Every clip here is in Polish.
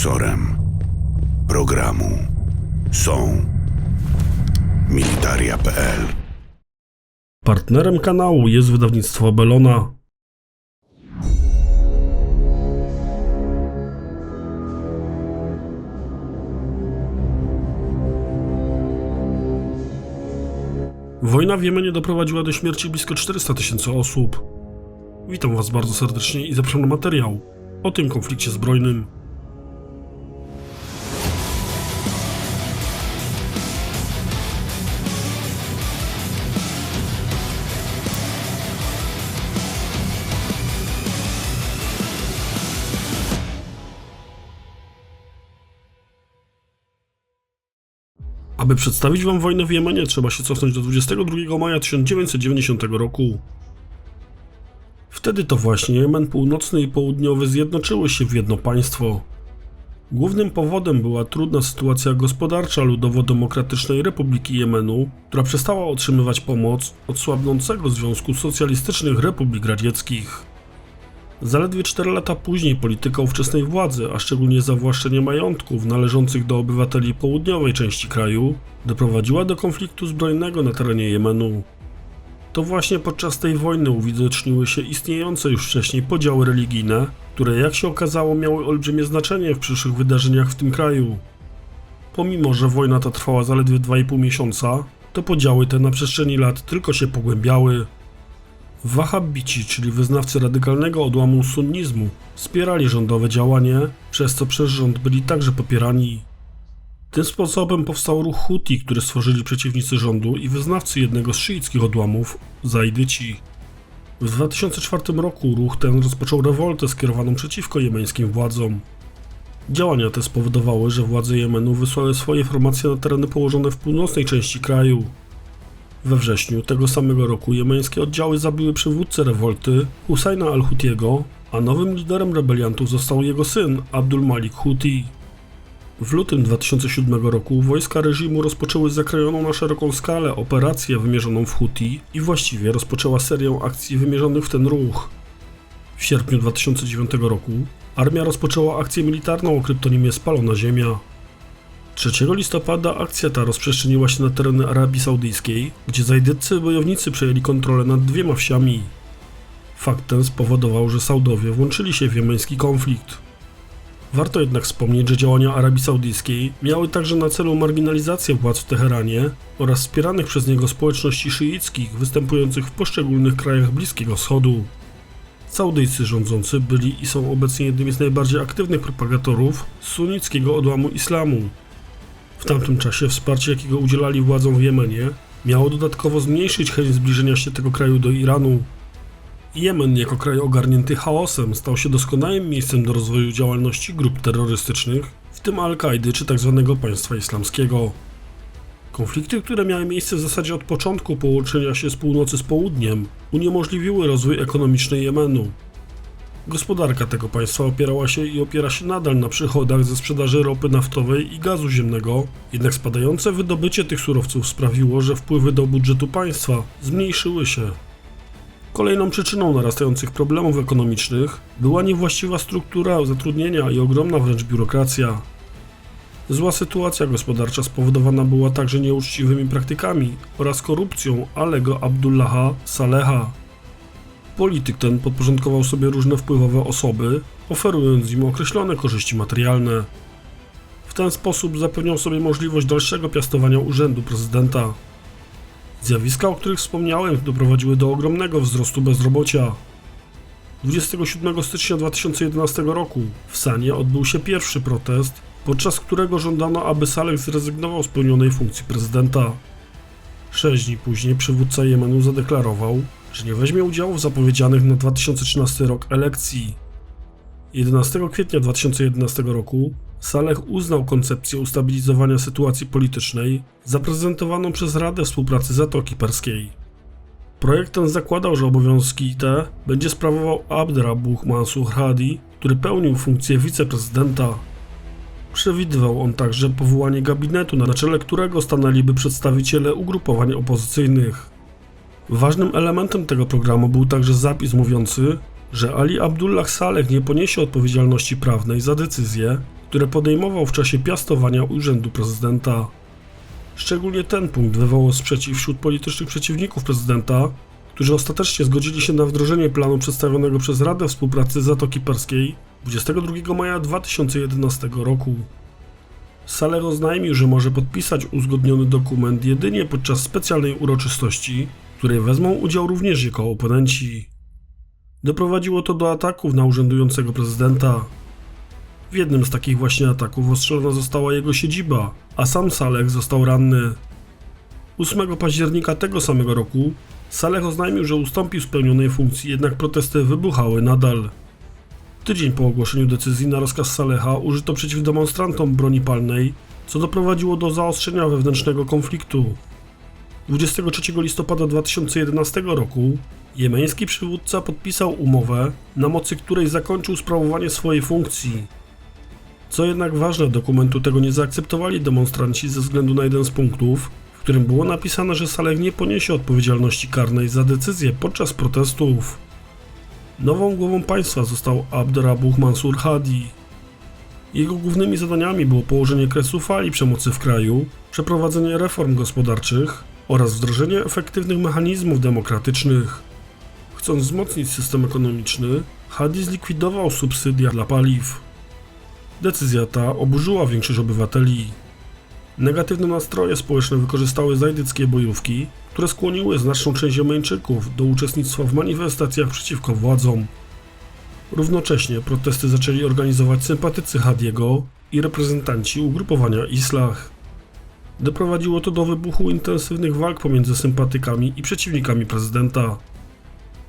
Sponsorem programu są militaria.pl Partnerem kanału jest wydawnictwo Belona. Wojna w Jemenie doprowadziła do śmierci blisko 400 tysięcy osób. Witam Was bardzo serdecznie i zapraszam na materiał o tym konflikcie zbrojnym. Aby przedstawić Wam wojnę w Jemenie, trzeba się cofnąć do 22 maja 1990 roku. Wtedy to właśnie Jemen Północny i Południowy zjednoczyły się w jedno państwo. Głównym powodem była trudna sytuacja gospodarcza Ludowo-Demokratycznej Republiki Jemenu, która przestała otrzymywać pomoc od słabnącego Związku Socjalistycznych Republik Radzieckich. Zaledwie 4 lata później polityka ówczesnej władzy, a szczególnie zawłaszczenie majątków należących do obywateli południowej części kraju, doprowadziła do konfliktu zbrojnego na terenie Jemenu. To właśnie podczas tej wojny uwidoczniły się istniejące już wcześniej podziały religijne, które jak się okazało miały olbrzymie znaczenie w przyszłych wydarzeniach w tym kraju. Pomimo, że wojna ta trwała zaledwie 2,5 miesiąca, to podziały te na przestrzeni lat tylko się pogłębiały. Wahabici, czyli wyznawcy radykalnego odłamu sunnizmu, wspierali rządowe działanie, przez co przez rząd byli także popierani. Tym sposobem powstał ruch Huti, który stworzyli przeciwnicy rządu i wyznawcy jednego z szyickich odłamów, Zaidyci. W 2004 roku ruch ten rozpoczął rewoltę skierowaną przeciwko jemeńskim władzom. Działania te spowodowały, że władze Jemenu wysłały swoje formacje na tereny położone w północnej części kraju. We wrześniu tego samego roku jemeńskie oddziały zabiły przywódcę rewolty Husajna al-Hutiego, a nowym liderem rebeliantów został jego syn Abdul Malik Huti. W lutym 2007 roku wojska reżimu rozpoczęły zakrojoną na szeroką skalę operację wymierzoną w Huti i właściwie rozpoczęła serię akcji wymierzonych w ten ruch. W sierpniu 2009 roku armia rozpoczęła akcję militarną o kryptonimie Spalona Ziemia. 3 listopada akcja ta rozprzestrzeniła się na tereny Arabii Saudyjskiej, gdzie zajdyccy bojownicy przejęli kontrolę nad dwiema wsiami. Fakt ten spowodował, że Saudowie włączyli się w jemeński konflikt. Warto jednak wspomnieć, że działania Arabii Saudyjskiej miały także na celu marginalizację władz w Teheranie oraz wspieranych przez niego społeczności szyickich występujących w poszczególnych krajach Bliskiego Wschodu. Saudyjcy rządzący byli i są obecnie jednymi z najbardziej aktywnych propagatorów sunnickiego odłamu islamu. W tamtym czasie wsparcie, jakiego udzielali władzom w Jemenie, miało dodatkowo zmniejszyć chęć zbliżenia się tego kraju do Iranu. Jemen, jako kraj ogarnięty chaosem, stał się doskonałym miejscem do rozwoju działalności grup terrorystycznych, w tym Al-Kaidy czy tzw. państwa islamskiego. Konflikty, które miały miejsce w zasadzie od początku połączenia się z północy z południem, uniemożliwiły rozwój ekonomiczny Jemenu. Gospodarka tego państwa opierała się i opiera się nadal na przychodach ze sprzedaży ropy naftowej i gazu ziemnego, jednak spadające wydobycie tych surowców sprawiło, że wpływy do budżetu państwa zmniejszyły się. Kolejną przyczyną narastających problemów ekonomicznych była niewłaściwa struktura zatrudnienia i ogromna wręcz biurokracja. Zła sytuacja gospodarcza spowodowana była także nieuczciwymi praktykami oraz korupcją Alego Abdullaha Saleha. Polityk ten podporządkował sobie różne wpływowe osoby, oferując im określone korzyści materialne. W ten sposób zapewniał sobie możliwość dalszego piastowania urzędu prezydenta. Zjawiska, o których wspomniałem, doprowadziły do ogromnego wzrostu bezrobocia. 27 stycznia 2011 roku w Sanie odbył się pierwszy protest, podczas którego żądano, aby Saleh zrezygnował z pełnionej funkcji prezydenta. Sześć dni później przywódca Jemenu zadeklarował, że nie weźmie udziału w zapowiedzianych na 2013 rok elekcji. 11 kwietnia 2011 roku Saleh uznał koncepcję ustabilizowania sytuacji politycznej zaprezentowaną przez Radę Współpracy Zatoki Perskiej. Projekt ten zakładał, że obowiązki te będzie sprawował Abdrabuch Mansur Hadi, który pełnił funkcję wiceprezydenta. Przewidywał on także powołanie gabinetu, na czele którego stanęliby przedstawiciele ugrupowań opozycyjnych. Ważnym elementem tego programu był także zapis mówiący, że Ali Abdullah Saleh nie poniesie odpowiedzialności prawnej za decyzje, które podejmował w czasie piastowania urzędu prezydenta. Szczególnie ten punkt wywołał sprzeciw wśród politycznych przeciwników prezydenta, którzy ostatecznie zgodzili się na wdrożenie planu przedstawionego przez Radę Współpracy Zatoki Perskiej 22 maja 2011 roku. Saleh oznajmił, że może podpisać uzgodniony dokument jedynie podczas specjalnej uroczystości, której wezmą udział również jego oponenci. Doprowadziło to do ataków na urzędującego prezydenta. W jednym z takich właśnie ataków ostrzelona została jego siedziba, a sam Saleh został ranny. 8 października tego samego roku Saleh oznajmił, że ustąpił z pełnionej funkcji, jednak protesty wybuchały nadal. Tydzień po ogłoszeniu decyzji na rozkaz Saleha użyto przeciw demonstrantom broni palnej, co doprowadziło do zaostrzenia wewnętrznego konfliktu. 23 listopada 2011 roku jemeński przywódca podpisał umowę, na mocy której zakończył sprawowanie swojej funkcji. Co jednak ważne, dokumentu tego nie zaakceptowali demonstranci ze względu na jeden z punktów, w którym było napisane, że Saleh nie poniesie odpowiedzialności karnej za decyzję podczas protestów. Nową głową państwa został Abderabuh Mansur Hadi. Jego głównymi zadaniami było położenie kresu fali przemocy w kraju, przeprowadzenie reform gospodarczych oraz wdrożenie efektywnych mechanizmów demokratycznych. Chcąc wzmocnić system ekonomiczny, Hadi zlikwidował subsydia dla paliw. Decyzja ta oburzyła większość obywateli. Negatywne nastroje społeczne wykorzystały zajdyckie bojówki, które skłoniły znaczną część Jemeńczyków do uczestnictwa w manifestacjach przeciwko władzom. Równocześnie protesty zaczęli organizować sympatycy Hadiego i reprezentanci ugrupowania Islah. Doprowadziło to do wybuchu intensywnych walk pomiędzy sympatykami i przeciwnikami prezydenta.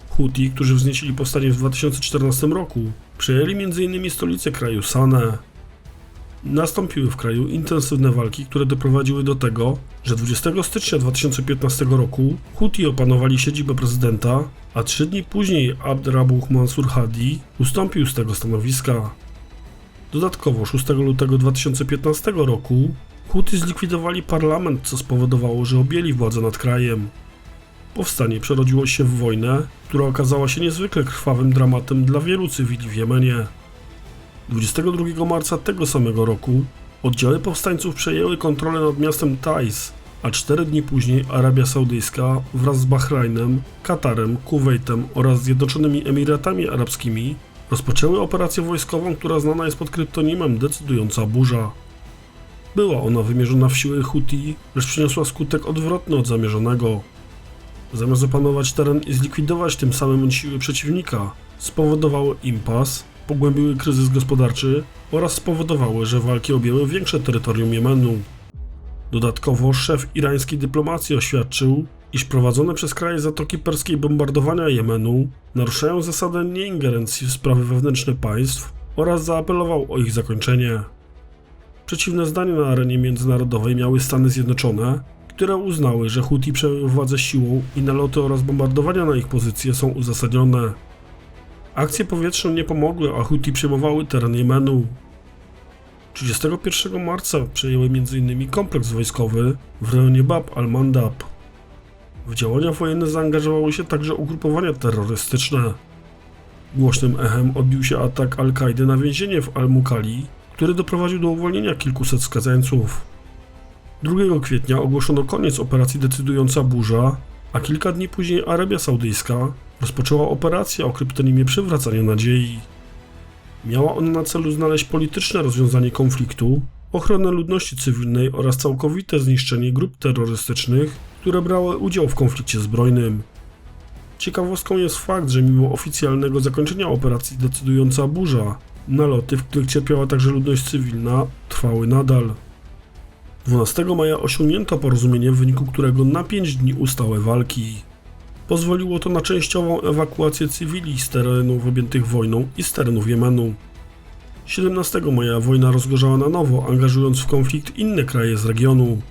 Huti, którzy wznieśli powstanie w 2014 roku, przejęli m.in. stolicę kraju Sanę. Nastąpiły w kraju intensywne walki, które doprowadziły do tego, że 20 stycznia 2015 roku Huti opanowali siedzibę prezydenta, a trzy dni później Abdrabuh Mansur Hadi ustąpił z tego stanowiska. Dodatkowo 6 lutego 2015 roku Huty zlikwidowali parlament, co spowodowało, że objęli władzę nad krajem. Powstanie przerodziło się w wojnę, która okazała się niezwykle krwawym dramatem dla wielu cywili w Jemenie. 22 marca tego samego roku oddziały powstańców przejęły kontrolę nad miastem Taiz, a cztery dni później Arabia Saudyjska wraz z Bahrajnem, Katarem, Kuwejtem oraz Zjednoczonymi Emiratami Arabskimi rozpoczęły operację wojskową, która znana jest pod kryptonimem Decydująca Burza. Była ona wymierzona w siły Huti, lecz przyniosła skutek odwrotny od zamierzonego. Zamiast opanować teren i zlikwidować tym samym siły przeciwnika, spowodowały impas, pogłębiły kryzys gospodarczy oraz spowodowały, że walki objęły większe terytorium Jemenu. Dodatkowo szef irańskiej dyplomacji oświadczył, iż prowadzone przez kraje Zatoki Perskiej bombardowania Jemenu naruszają zasadę nieingerencji w sprawy wewnętrzne państw oraz zaapelował o ich zakończenie. Przeciwne zdanie na arenie międzynarodowej miały Stany Zjednoczone, które uznały, że Huti przejęły władzę siłą i naloty oraz bombardowania na ich pozycje są uzasadnione. Akcje powietrzne nie pomogły, a Huti przejmowały teren Jemenu. 31 marca przejęły m.in. kompleks wojskowy w rejonie Bab al-Mandab. W działania wojenne zaangażowały się także ugrupowania terrorystyczne. Głośnym echem odbił się atak Al-Kaidy na więzienie w Al-Mukali, który doprowadził do uwolnienia kilkuset skazańców. 2 kwietnia ogłoszono koniec operacji Decydująca Burza, a kilka dni później Arabia Saudyjska rozpoczęła operację o kryptonimie Przywracania Nadziei. Miała ona na celu znaleźć polityczne rozwiązanie konfliktu, ochronę ludności cywilnej oraz całkowite zniszczenie grup terrorystycznych, które brały udział w konflikcie zbrojnym. Ciekawostką jest fakt, że mimo oficjalnego zakończenia operacji Decydująca Burza, naloty, w których cierpiała także ludność cywilna, trwały nadal. 12 maja osiągnięto porozumienie, w wyniku którego na 5 dni ustały walki. Pozwoliło to na częściową ewakuację cywili z terenów objętych wojną i z terenów Jemenu. 17 maja wojna rozgorzała na nowo, angażując w konflikt inne kraje z regionu.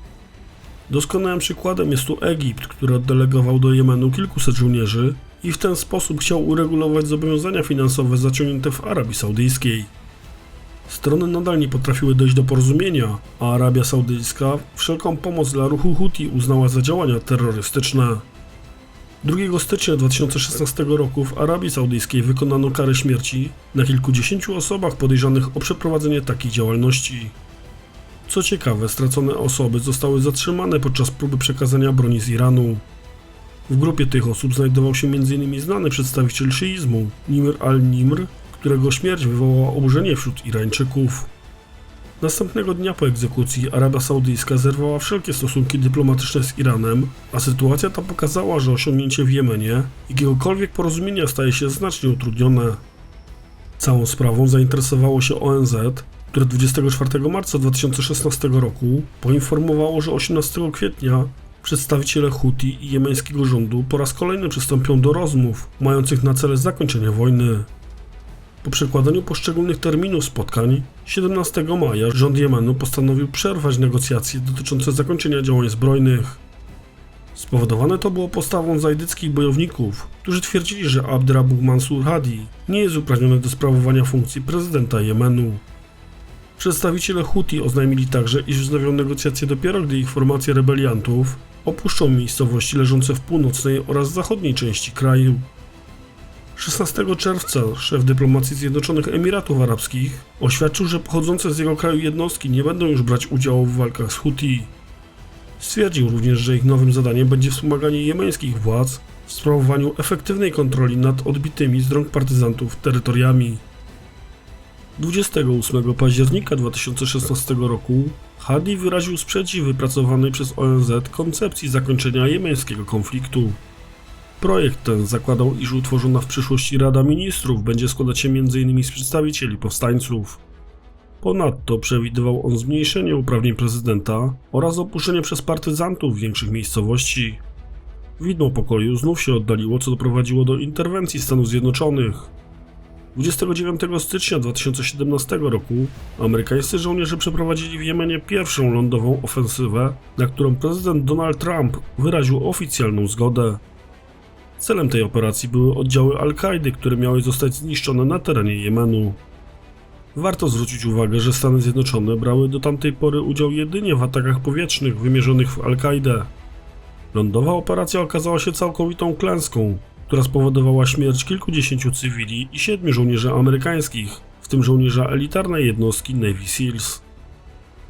Doskonałym przykładem jest tu Egipt, który oddelegował do Jemenu kilkuset żołnierzy i w ten sposób chciał uregulować zobowiązania finansowe zaciągnięte w Arabii Saudyjskiej. Strony nadal nie potrafiły dojść do porozumienia, a Arabia Saudyjska wszelką pomoc dla ruchu Huti uznała za działania terrorystyczne. 2 stycznia 2016 roku w Arabii Saudyjskiej wykonano karę śmierci na kilkudziesięciu osobach podejrzanych o przeprowadzenie takiej działalności. Co ciekawe, stracone osoby zostały zatrzymane podczas próby przekazania broni z Iranu. W grupie tych osób znajdował się m.in. znany przedstawiciel szyizmu, Nimr al-Nimr, którego śmierć wywołała oburzenie wśród Irańczyków. Następnego dnia po egzekucji Arabia Saudyjska zerwała wszelkie stosunki dyplomatyczne z Iranem, a sytuacja ta pokazała, że osiągnięcie w Jemenie jakiegokolwiek porozumienia staje się znacznie utrudnione. Całą sprawą zainteresowało się ONZ, które 24 marca 2016 roku poinformowało, że 18 kwietnia przedstawiciele Huti i jemeńskiego rządu po raz kolejny przystąpią do rozmów mających na celu zakończenie wojny. Po przekładaniu poszczególnych terminów spotkań, 17 maja rząd Jemenu postanowił przerwać negocjacje dotyczące zakończenia działań zbrojnych. Spowodowane to było postawą zajdyckich bojowników, którzy twierdzili, że Abdrabu Mansur Hadi nie jest uprawniony do sprawowania funkcji prezydenta Jemenu. Przedstawiciele Huti oznajmili także, iż wznowią negocjacje dopiero gdy ich formacje rebeliantów opuszczą miejscowości leżące w północnej oraz zachodniej części kraju. 16 czerwca szef dyplomacji Zjednoczonych Emiratów Arabskich oświadczył, że pochodzące z jego kraju jednostki nie będą już brać udziału w walkach z Huti. Stwierdził również, że ich nowym zadaniem będzie wspomaganie jemeńskich władz w sprawowaniu efektywnej kontroli nad odbitymi z rąk partyzantów terytoriami. 28 października 2016 roku Hadi wyraził sprzeciw wypracowanej przez ONZ koncepcji zakończenia jemeńskiego konfliktu. Projekt ten zakładał, iż utworzona w przyszłości Rada Ministrów będzie składać się m.in. z przedstawicieli powstańców. Ponadto przewidywał on zmniejszenie uprawnień prezydenta oraz opuszczenie przez partyzantów większych miejscowości. Widmo pokoju znów się oddaliło, co doprowadziło do interwencji Stanów Zjednoczonych. 29 stycznia 2017 roku amerykańscy żołnierze przeprowadzili w Jemenie pierwszą lądową ofensywę, na którą prezydent Donald Trump wyraził oficjalną zgodę. Celem tej operacji były oddziały Al-Kaidy, które miały zostać zniszczone na terenie Jemenu. Warto zwrócić uwagę, że Stany Zjednoczone brały do tamtej pory udział jedynie w atakach powietrznych wymierzonych w Al-Kaidę. Lądowa operacja okazała się całkowitą klęską, która spowodowała śmierć kilkudziesięciu cywili i siedmiu żołnierzy amerykańskich, w tym żołnierza elitarnej jednostki Navy SEALs.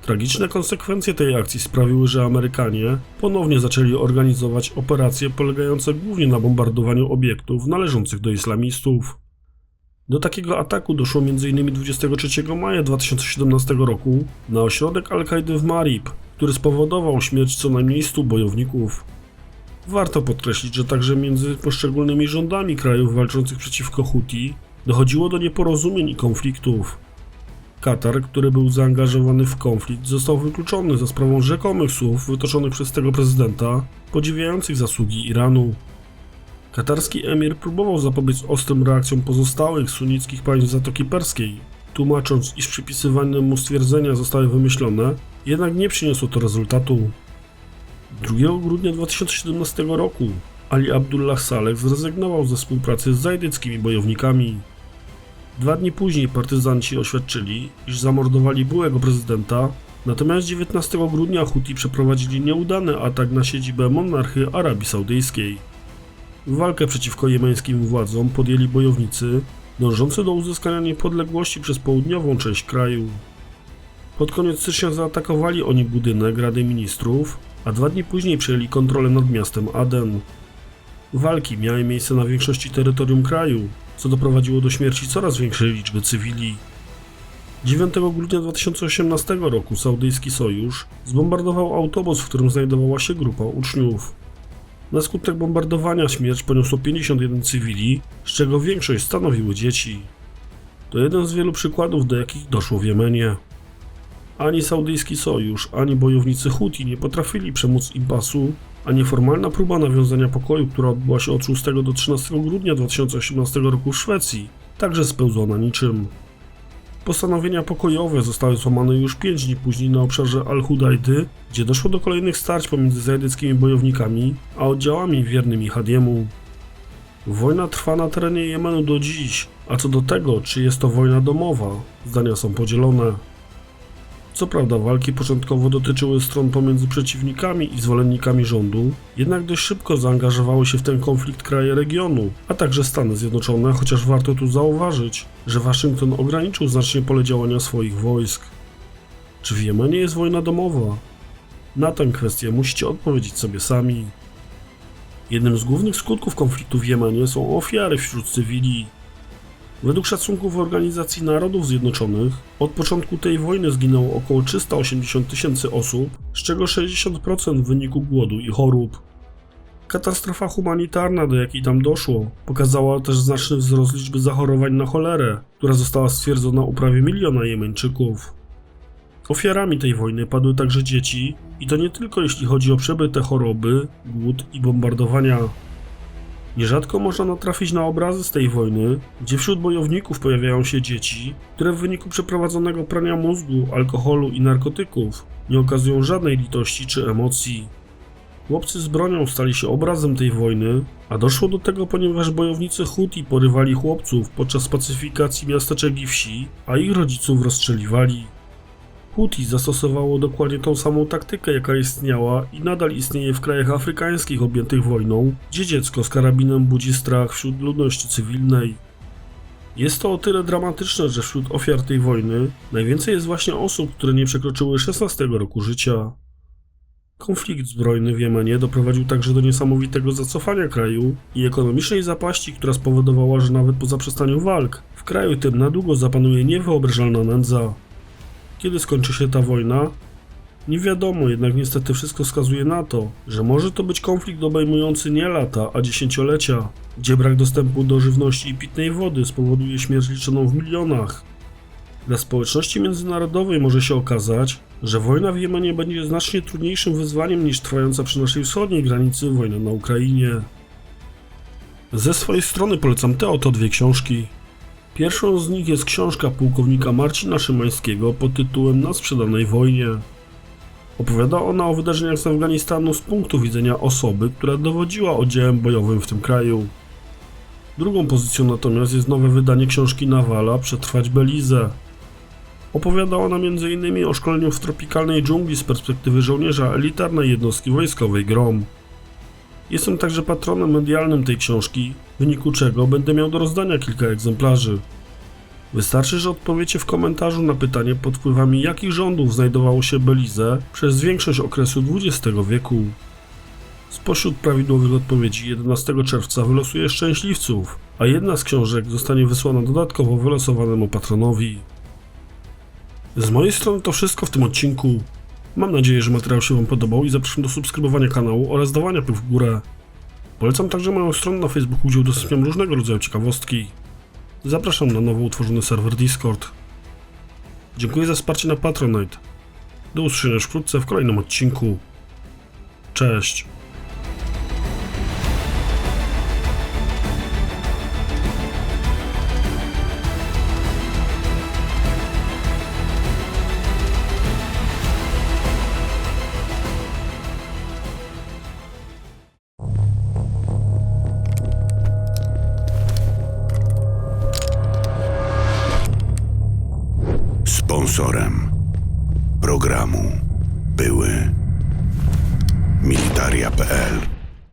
Tragiczne konsekwencje tej akcji sprawiły, że Amerykanie ponownie zaczęli organizować operacje polegające głównie na bombardowaniu obiektów należących do islamistów. Do takiego ataku doszło m.in. 23 maja 2017 roku na ośrodek Al-Kaidy w Marib, który spowodował śmierć co najmniej 100 bojowników. Warto podkreślić, że także między poszczególnymi rządami krajów walczących przeciwko Huti dochodziło do nieporozumień i konfliktów. Katar, który był zaangażowany w konflikt, został wykluczony za sprawą rzekomych słów wytoczonych przez tego prezydenta, podziwiających zasługi Iranu. Katarski emir próbował zapobiec ostrym reakcjom pozostałych sunnickich państw Zatoki Perskiej, tłumacząc, iż przypisywane mu stwierdzenia zostały wymyślone, jednak nie przyniosło to rezultatu. 2 grudnia 2017 roku Ali Abdullah Saleh zrezygnował ze współpracy z zajdyckimi bojownikami. Dwa dni później partyzanci oświadczyli, iż zamordowali byłego prezydenta, natomiast 19 grudnia Huti przeprowadzili nieudany atak na siedzibę monarchy Arabii Saudyjskiej. Walkę przeciwko jemeńskim władzom podjęli bojownicy dążący do uzyskania niepodległości przez południową część kraju. Pod koniec stycznia zaatakowali oni budynek Rady Ministrów, a dwa dni później przejęli kontrolę nad miastem Aden. Walki miały miejsce na większości terytorium kraju, co doprowadziło do śmierci coraz większej liczby cywili. 9 grudnia 2018 roku Saudyjski Sojusz zbombardował autobus, w którym znajdowała się grupa uczniów. Na skutek bombardowania śmierć poniosło 51 cywili, z czego większość stanowiły dzieci. To jeden z wielu przykładów, do jakich doszło w Jemenie. Ani Saudyjski Sojusz, ani bojownicy Huti nie potrafili przemóc impasu, a nieformalna próba nawiązania pokoju, która odbyła się od 6 do 13 grudnia 2018 roku w Szwecji, także spełzła na niczym. Postanowienia pokojowe zostały złamane już 5 dni później na obszarze Al-Hudajdy, gdzie doszło do kolejnych starć pomiędzy zajdyckimi bojownikami a oddziałami wiernymi Hadiemu. Wojna trwa na terenie Jemenu do dziś, a co do tego, czy jest to wojna domowa, zdania są podzielone. Co prawda walki początkowo dotyczyły stron pomiędzy przeciwnikami i zwolennikami rządu, jednak dość szybko zaangażowały się w ten konflikt kraje regionu, a także Stany Zjednoczone, chociaż warto tu zauważyć, że Waszyngton ograniczył znacznie pole działania swoich wojsk. Czy w Jemenie jest wojna domowa? Na tę kwestię musicie odpowiedzieć sobie sami. Jednym z głównych skutków konfliktu w Jemenie są ofiary wśród cywili. Według szacunków Organizacji Narodów Zjednoczonych od początku tej wojny zginęło około 380 tysięcy osób, z czego 60% w wyniku głodu i chorób. Katastrofa humanitarna, do jakiej tam doszło, pokazała też znaczny wzrost liczby zachorowań na cholerę, która została stwierdzona u prawie miliona Jemeńczyków. Ofiarami tej wojny padły także dzieci, i to nie tylko jeśli chodzi o przebyte choroby, głód i bombardowania. Nierzadko można natrafić na obrazy z tej wojny, gdzie wśród bojowników pojawiają się dzieci, które w wyniku przeprowadzonego prania mózgu, alkoholu i narkotyków nie okazują żadnej litości czy emocji. Chłopcy z bronią stali się obrazem tej wojny, a doszło do tego, ponieważ bojownicy Huti porywali chłopców podczas pacyfikacji miasteczek i wsi, a ich rodziców rozstrzeliwali. Huti zastosowało dokładnie tą samą taktykę, jaka istniała i nadal istnieje w krajach afrykańskich objętych wojną, gdzie dziecko z karabinem budzi strach wśród ludności cywilnej. Jest to o tyle dramatyczne, że wśród ofiar tej wojny najwięcej jest właśnie osób, które nie przekroczyły 16 roku życia. Konflikt zbrojny w Jemenie doprowadził także do niesamowitego zacofania kraju i ekonomicznej zapaści, która spowodowała, że nawet po zaprzestaniu walk w kraju tym na długo zapanuje niewyobrażalna nędza. Kiedy skończy się ta wojna? Nie wiadomo, jednak niestety wszystko wskazuje na to, że może to być konflikt obejmujący nie lata, a dziesięciolecia, gdzie brak dostępu do żywności i pitnej wody spowoduje śmierć liczoną w milionach. Dla społeczności międzynarodowej może się okazać, że wojna w Jemenie będzie znacznie trudniejszym wyzwaniem niż trwająca przy naszej wschodniej granicy wojna na Ukrainie. Ze swojej strony polecam te oto dwie książki. Pierwszą z nich jest książka pułkownika Marcina Szymańskiego pod tytułem Na sprzedanej wojnie. Opowiada ona o wydarzeniach z Afganistanu z punktu widzenia osoby, która dowodziła oddziałem bojowym w tym kraju. Drugą pozycją natomiast jest nowe wydanie książki Nawala Przetrwać Belizę. Opowiada ona m.in. o szkoleniu w tropikalnej dżungli z perspektywy żołnierza elitarnej jednostki wojskowej GROM. Jestem także patronem medialnym tej książki, w wyniku czego będę miał do rozdania kilka egzemplarzy. Wystarczy, że odpowiecie w komentarzu na pytanie pod wpływami jakich rządów znajdowało się Belize przez większość okresu XX wieku. Spośród prawidłowych odpowiedzi 11 czerwca wylosuję szczęśliwców, a jedna z książek zostanie wysłana dodatkowo wylosowanemu patronowi. Z mojej strony to wszystko w tym odcinku. Mam nadzieję, że materiał się Wam podobał i zapraszam do subskrybowania kanału oraz dawania łapek w górę. Polecam także moją stronę na Facebooku, gdzie udostępniam różnego rodzaju ciekawostki. Zapraszam na nowo utworzony serwer Discord. Dziękuję za wsparcie na Patronite. Do usłyszenia już wkrótce w kolejnym odcinku. Cześć.